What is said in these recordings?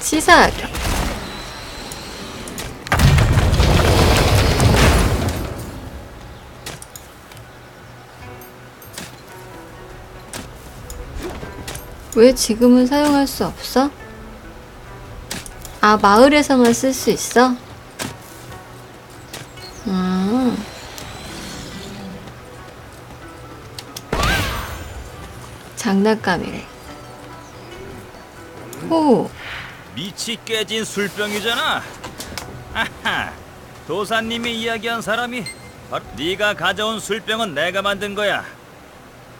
시사하기. 왜 지금은 사용할 수 없어? 아, 마을에서만 쓸 수 있어? 음. 장난감이래. 호, 밑이 깨진 술병이잖아. 아하, 도사님이 이야기한 사람이 바로 네가 가져온 술병은 내가 만든 거야.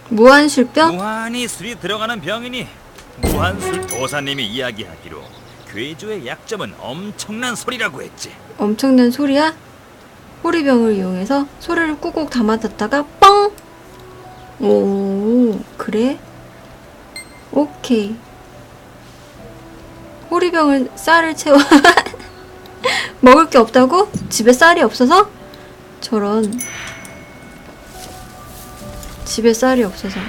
무한 술병? 무한히 술이 들어가는 병이니 무한술 도사님이 이야기하기로 괴조의 약점은 엄청난 소리라고 했지. 엄청난 소리야? 호리병을 이용해서 소리를 꾹꾹 담아뒀다가 뻥! 오, 그래? 오케이. 호리병을 쌀을 채워. 먹을 게 없다고? 집에 쌀이 없어서? 저런. 집에 쌀이 없어서.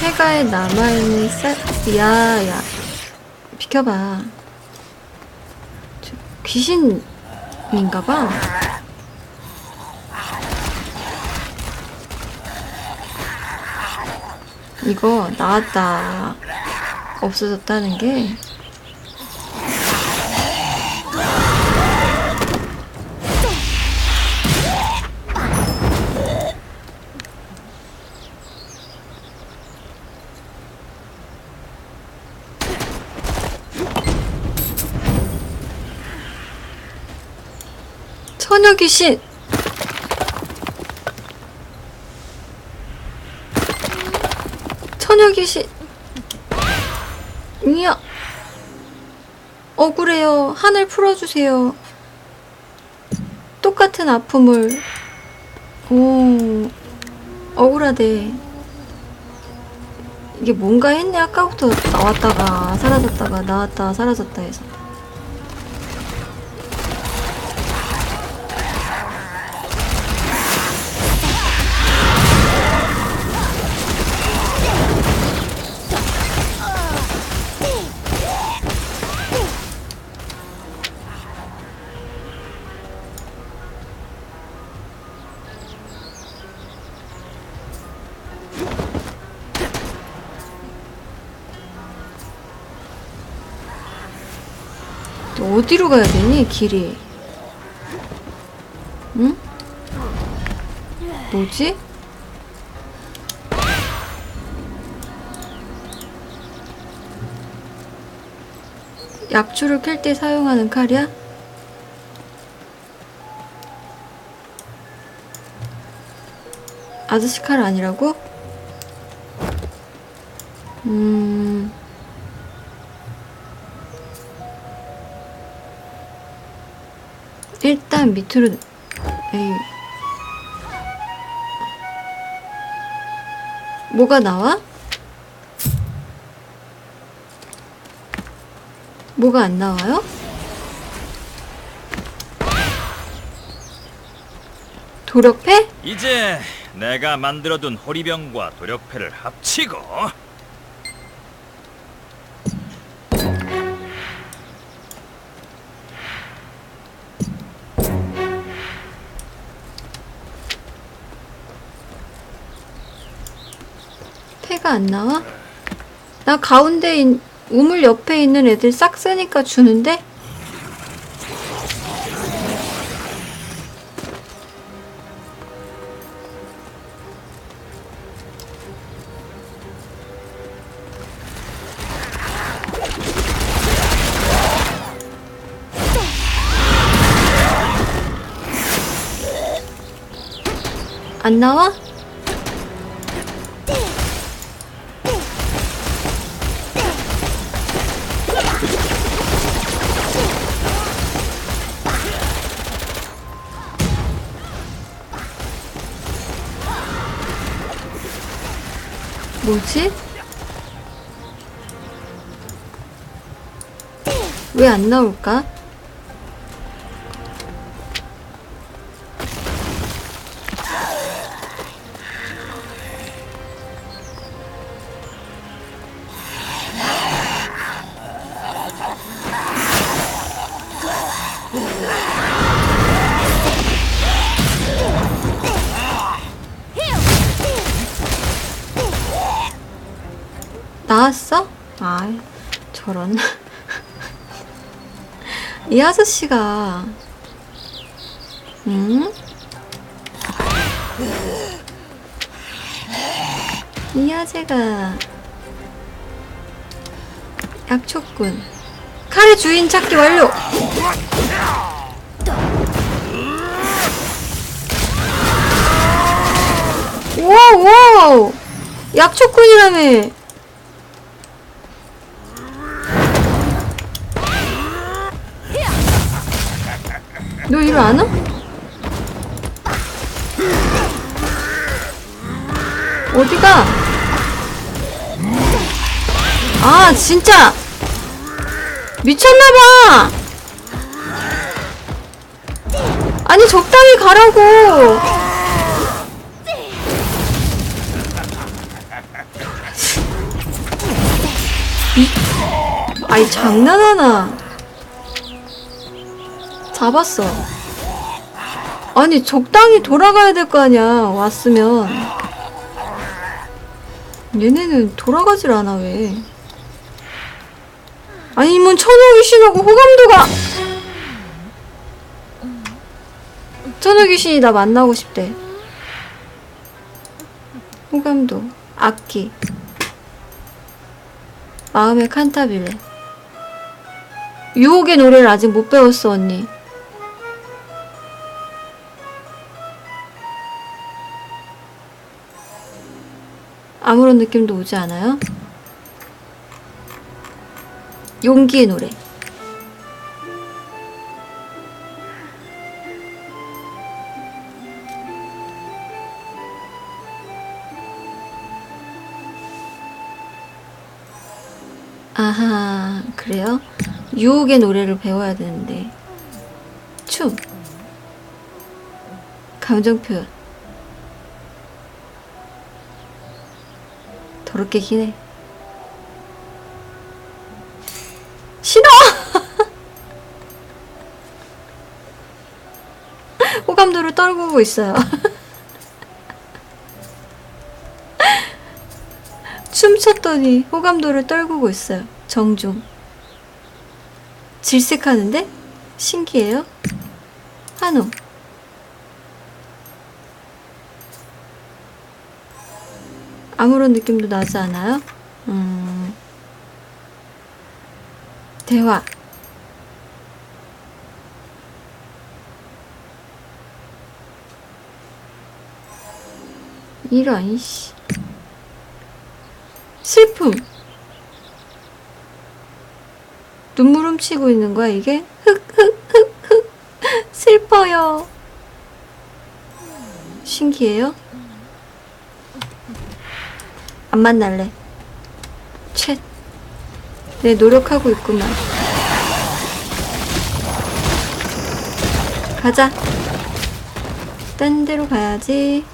폐가에 남아있는 쌀, 야, 야. 비켜봐. 저 귀신인가봐. 이거 나왔다. 없어졌다는 게. 처녀 귀신! 처녀 귀신! 이야! 억울해요. 하늘 풀어주세요. 똑같은 아픔을. 오, 억울하대. 이게 뭔가 했네. 아까부터 나왔다가 사라졌다가 나왔다가 사라졌다 해서. 어디로 가야 되니 길이? 응? 뭐지? 약초를 캘 때 사용하는 칼이야? 아저씨 칼 아니라고? 밑으로 에이 뭐가 나와? 뭐가 안 나와요? 도력패? 이제 내가 만들어둔 호리병과 도력패를 합치고 안 나와? 나 가운데 있, 우물 옆에 있는 애들 싹 쓰니까 주는데? 안 나와? 뭐지? 왜 안 나올까? 이 아저씨가, 음? 이 아재가 약초꾼. 칼의 주인 찾기 완료! 우와, 우와! 약초꾼이라며! 너 이거 안 와? 어디가? 아, 진짜! 미쳤나봐! 아니, 적당히 가라고! 미... 아이, 장난하나. 잡았어. 아니, 적당히 돌아가야 될 거 아니야, 왔으면. 얘네는 돌아가질 않아, 왜. 아니면 천호 귀신하고 호감도가! 천호 귀신이 나 만나고 싶대. 호감도, 악기. 마음의 칸타빌레. 유혹의 노래를 아직 못 배웠어, 언니. 아무런 느낌도 오지 않아요? 용기의 노래. 아하, 그래요? 유혹의 노래를 배워야 되는데. 춤. 감정 표현. 더럽게 기네. 싫어! 호감도를 떨구고 있어요. 춤췄더니 호감도를 떨구고 있어요. 정중. 질색하는데? 신기해요? 한우. 아무런 느낌도 나지 않아요? 음. 대화. 이런, 이씨. 슬픔. 눈물 훔치고 있는 거야, 이게? 흑흑흑흑. 슬퍼요. 신기해요? 안 만날래. 쳇. 내 노력하고 있구만. 가자. 딴 데로 가야지.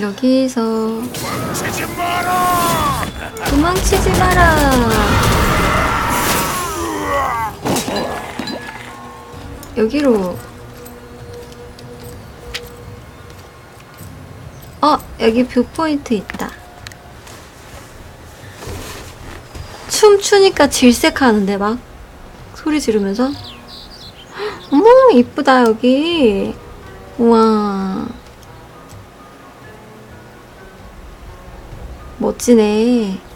여기서 도망치지 마라. 여기로. 어, 여기 뷰 포인트 있다. 춤 추니까 질색하는데 막 소리 지르면서. 헉, 어머 이쁘다 여기. 우와. 멋지네.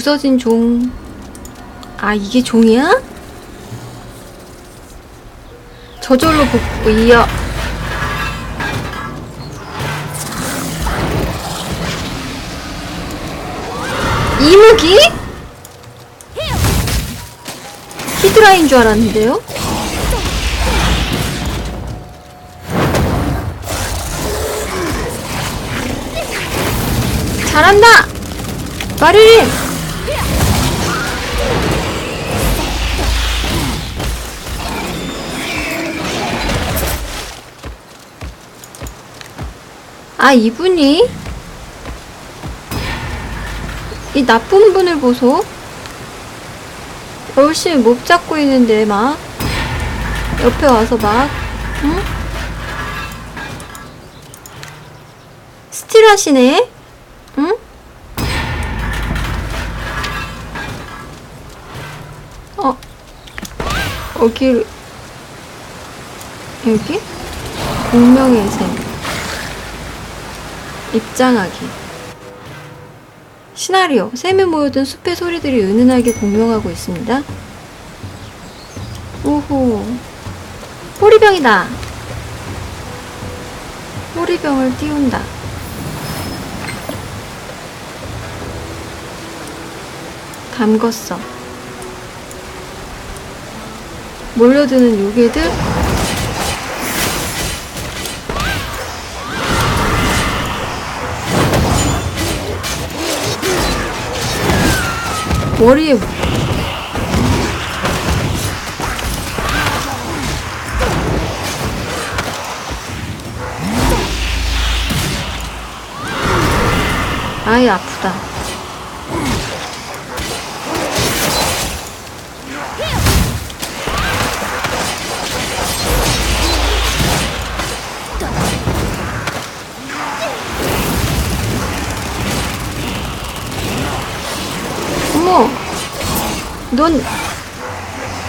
부서진 종. 아, 이게 종이야? 저절로 복구, 이어. 이무기? 히드라인 줄 알았는데요? 잘한다! 마리린! 아, 이분이? 이 나쁜 분을 보소? 열심히 목 잡고 있는데, 막. 옆에 와서 막, 응? 스틸 하시네? 응? 어, 여기, 여기? 공명의 샘. 입장하기. 시나리오. 샘에 모여든 숲의 소리들이 은은하게 공명하고 있습니다. 오호. 호리병이다. 호리병을 띄운다. 담궜어. 몰려드는 요괴들 머리에 아이 아프다. 넌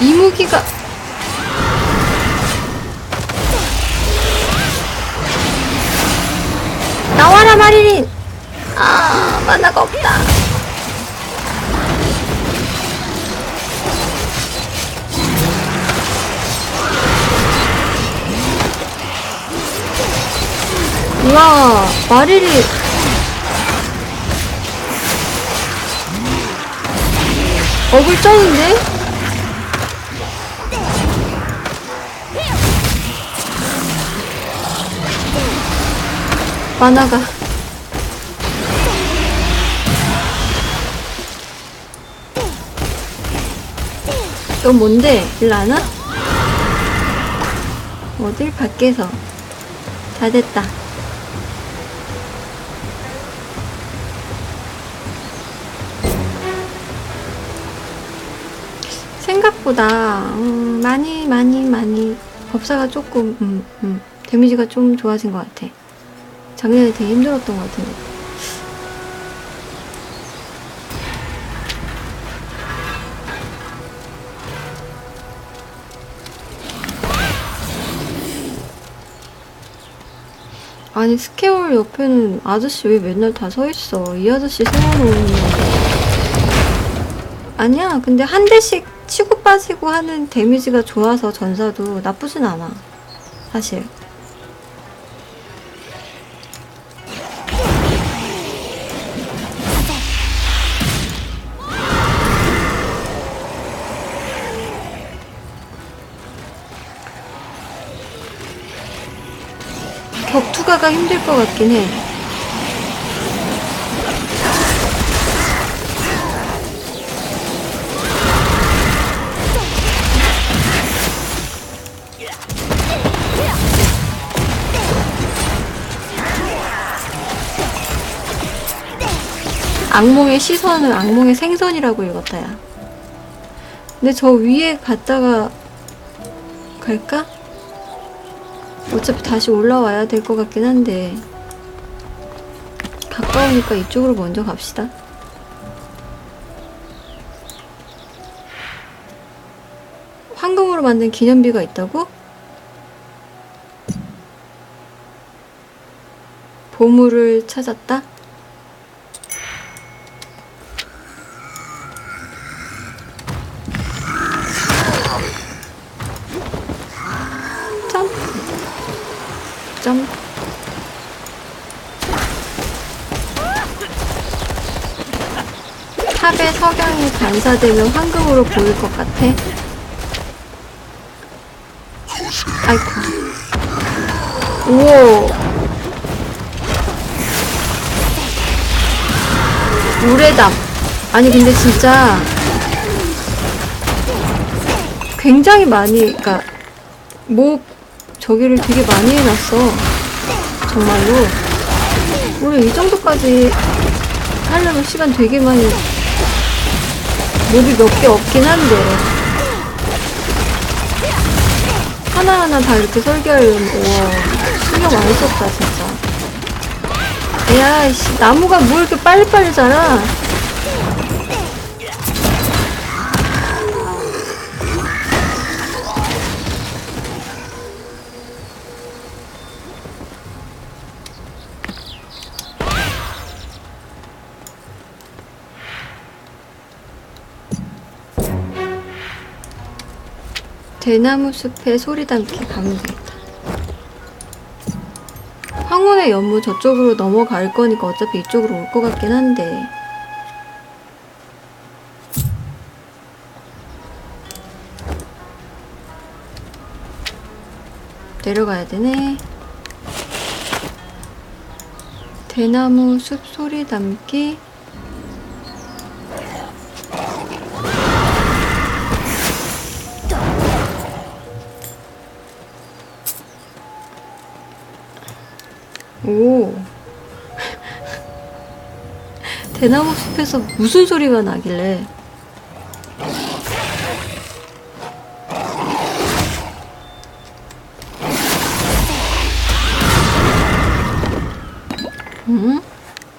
이무기가 나와라 마리린. 아, 만화가 없다. 우와, 마리린. 억을 쩌는데? 만화가 너 뭔데? 일안 와? 어딜 밖에서 다 됐다 생각보다 음, 많이 많이 많이 법사가 조금 음, 음, 데미지가 좀 좋아진 것 같아 작년에 되게 힘들었던 것 같은데 아니 스케올 옆에는 아저씨 왜 맨날 다 서 있어? 이 아저씨 세워놓은 아니야. 근데 한 대씩 치고 빠지고 하는 데미지가 좋아서 전사도 나쁘진 않아. 사실. 격투가가 힘들 것 같긴 해. 악몽의 시선을 악몽의 생선이라고 읽었다, 야. 근데 저 위에 갔다가 갈까? 어차피 다시 올라와야 될 것 같긴 한데 가까우니까 이쪽으로 먼저 갑시다. 황금으로 만든 기념비가 있다고? 보물을 찾았다? 탑에 석양이 반사되면 황금으로 보일 것 같아. 아이고. 우와. 우레담. 아니 근데 진짜 굉장히 많이, 그니까 뭐 저기를 되게 많이 해놨어. 정말로. 물론 이 정도까지 하려면 시간 되게 많이 몹이 몇 개 없긴 한데 하나하나 다 이렇게 설계하려면 우와 신경 많이 썼다 진짜 야, 씨, 나무가 뭐 이렇게 빨리빨리 자라? 대나무 숲에 소리 담기 가면 되겠다. 황혼의 연못 저쪽으로 넘어갈 거니까 어차피 이쪽으로 올 것 같긴 한데. 내려가야 되네. 대나무 숲 소리 담기. 대나무 숲에서 무슨 소리가 나길래? 응?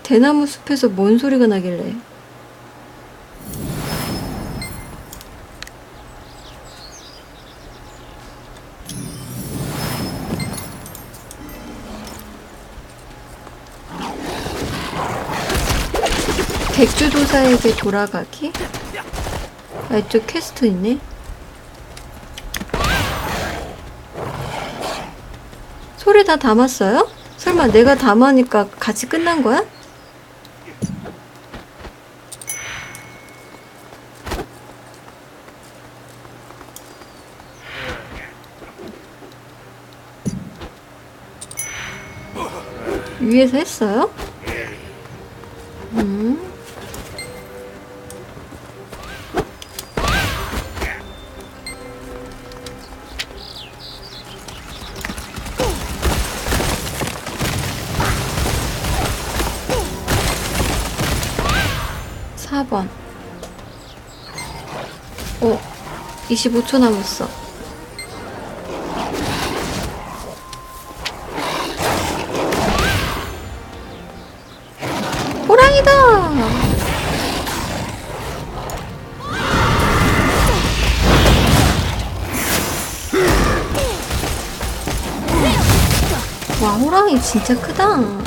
대나무 숲에서 뭔 소리가 나길래? 백주도사에게 돌아가기? 아, 이쪽 퀘스트 있네. 소리 다 담았어요? 설마 내가 담으니까 같이 끝난 거야? 위에서 했어요? 10번 어, 오 25초 남았어. 호랑이다! 와 호랑이 진짜 크다.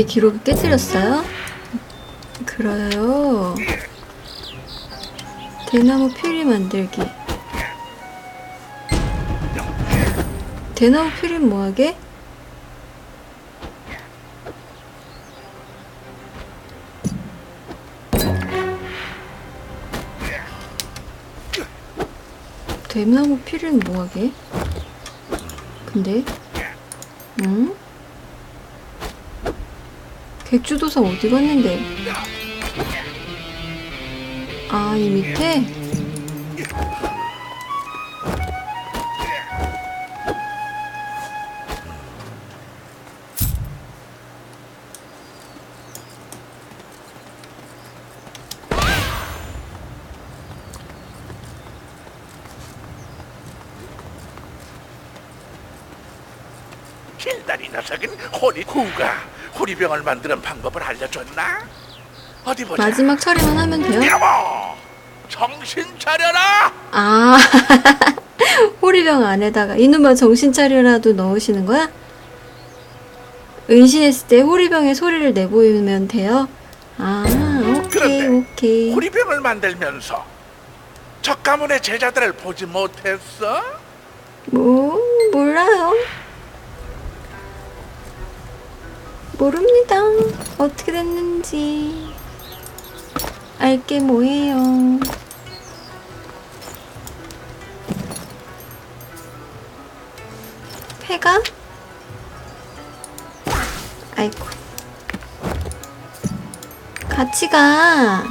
네 기록을 깨뜨렸어요? 그래요. 대나무 피리 만들기. 대나무 피리 뭐하게? 대나무 피리는 뭐하게? 근데? 응? 객주도사 어디 갔는데? 아, 이 밑에? 길다리 녀석은 호리 후가 호리병을 만드는 방법을 알려줬나? 어디 보자. 마지막 처리만 하면 돼요? 여보, 정신 차려라. 아, 호리병 안에다가 이놈아 정신 차려라도 넣으시는 거야? 은신했을 때 호리병의 소리를 내보이면 돼요? 아, 오케이, 그런데 오케이. 호리병을 만들면서 적 가문의 제자들을 보지 못했어? 뭐, 몰라요. 모릅니다. 어떻게 됐는지. 알게 뭐예요. 폐가? 아이고. 같이 가.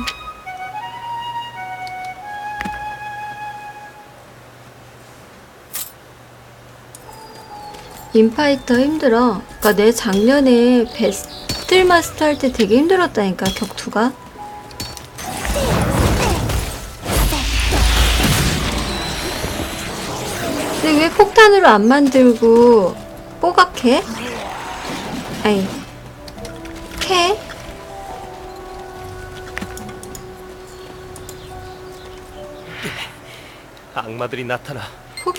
인파이터 힘들어. 그니까 내 작년에 배틀 마스터 할 때 되게 힘들었다니까 격투가. 근데 왜 폭탄으로 안 만들고 뽀각해? 아니 캐? 악마들이 나타나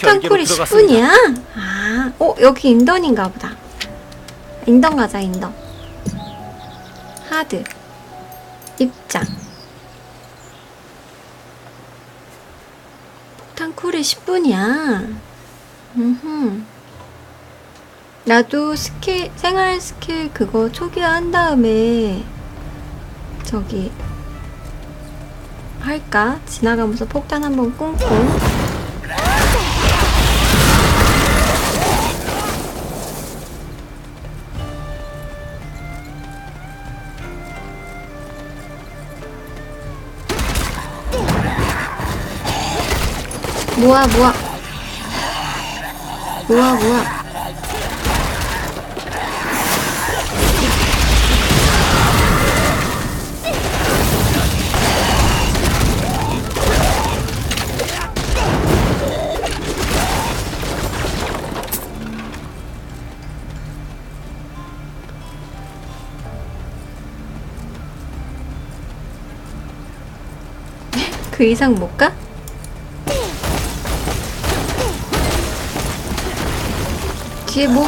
폭탄 쿨이 들어갔습니다. 10분이야? 아, 어, 여기 인던인가 보다. 인던 가자, 인던. 하드. 입장. 폭탄 쿨이 10분이야. 음흠. 나도 스킬, 생활 스킬 그거 초기화 한 다음에, 저기, 할까? 지나가면서 폭탄 한번 꿍꿍. 모아 모아 모아 모아 그 이상 못 가? 뒤에 모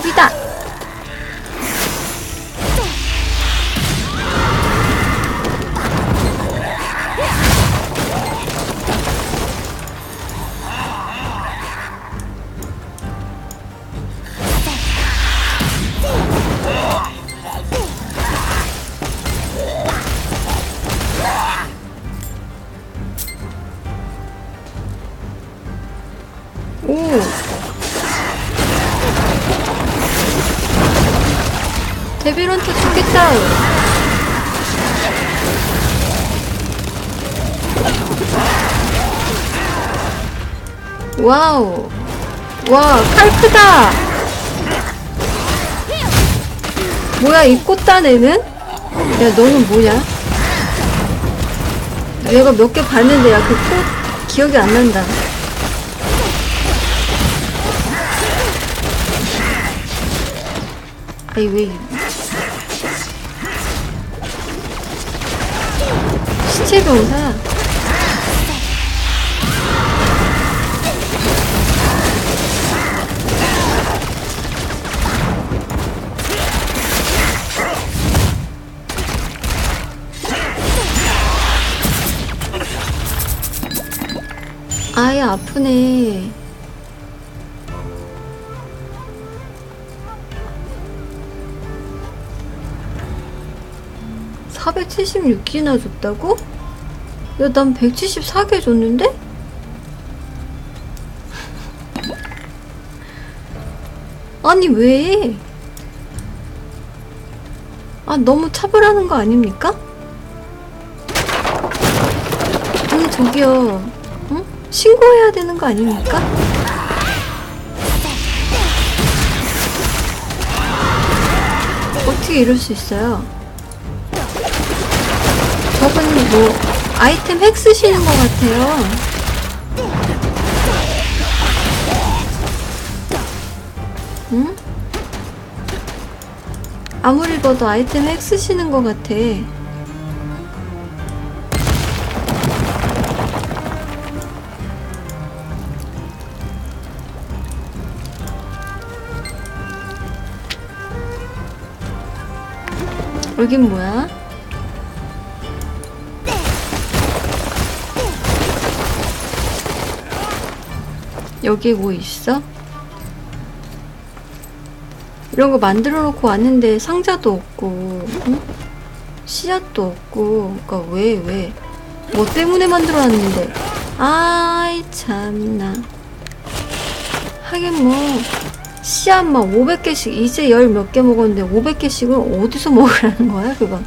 와우. 와, 칼 크다. 뭐야, 이 꽃단 애는? 야, 너는 뭐냐? 내가 몇 개 봤는데, 야, 그 꽃, 기억이 안 난다. 아니, 왜, 이- 시체 병사. 아프네. (476 개나) 줬다고? 야, 난 174개 줬는데? 아니, 왜? 아, 너무 차별하는 거 아닙니까? 아니, 저기요. 응? 신고해야 되는 거 아닙니까? 어떻게 이럴 수 있어요? 저분 뭐 아이템 핵 쓰시는 것 같아요. 응? 아무리 봐도 아이템 핵 쓰시는 것 같아. 여긴 뭐야? 여기 뭐 있어? 이런 거 만들어 놓고 왔는데 상자도 없고, 응? 씨앗도 없고, 그니까 왜, 왜? 뭐 때문에 만들어 놨는데? 아이, 참나. 하긴 뭐, 씨앗만 500개씩, 이제 열 몇 개 먹었는데 500개씩을 어디서 먹으라는 거야, 그건?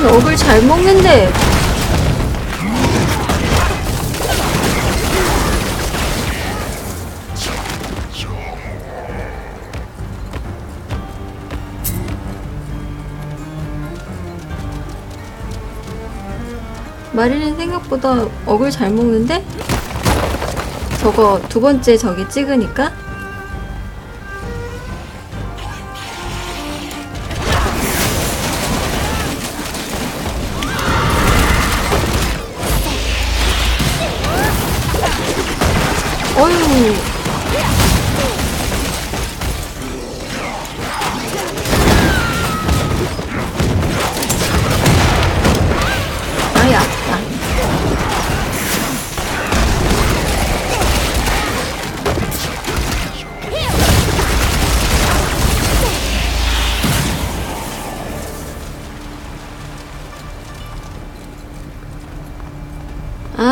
마린 억을 잘 먹는데 마린은 생각보다 억을 잘 먹는데? 저거 두 번째 저기 찍으니까?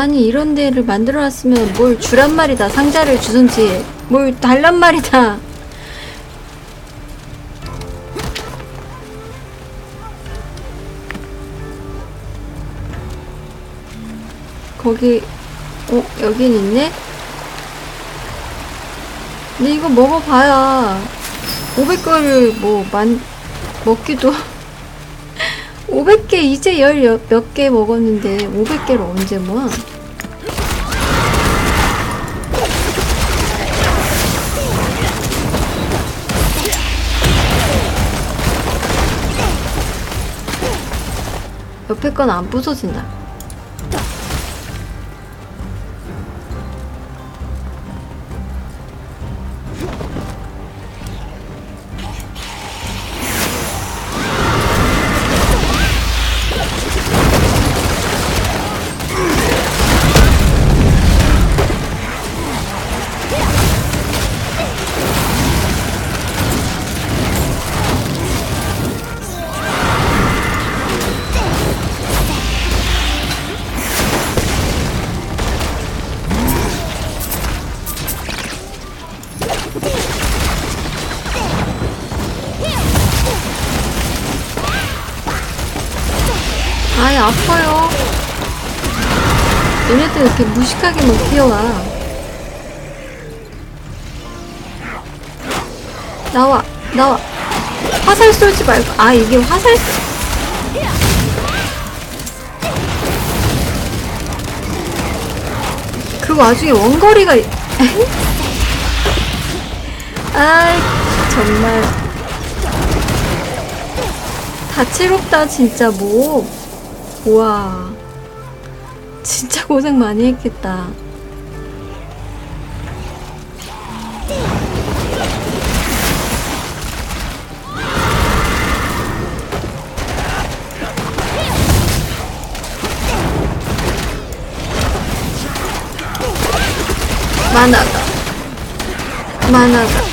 아니 이런 데를 만들어 놨으면 뭘 주란 말이다 상자를 주든지 뭘 달란 말이다 거기 어 여긴 있네 근데 이거 먹어봐야 500개를 뭐 만 먹기도 500개 이제 열 몇 개 먹었는데 500개를 언제 모아? 옆에 건 안 부서진다. 무식하게만 뛰어와. 나와 나와. 화살 쏘지 말고 아 이게 화살 쏘. 그 와중에 원거리가 아 정말 다채롭다 진짜 뭐 우와 고생 많이 했겠다. 만화가 만화가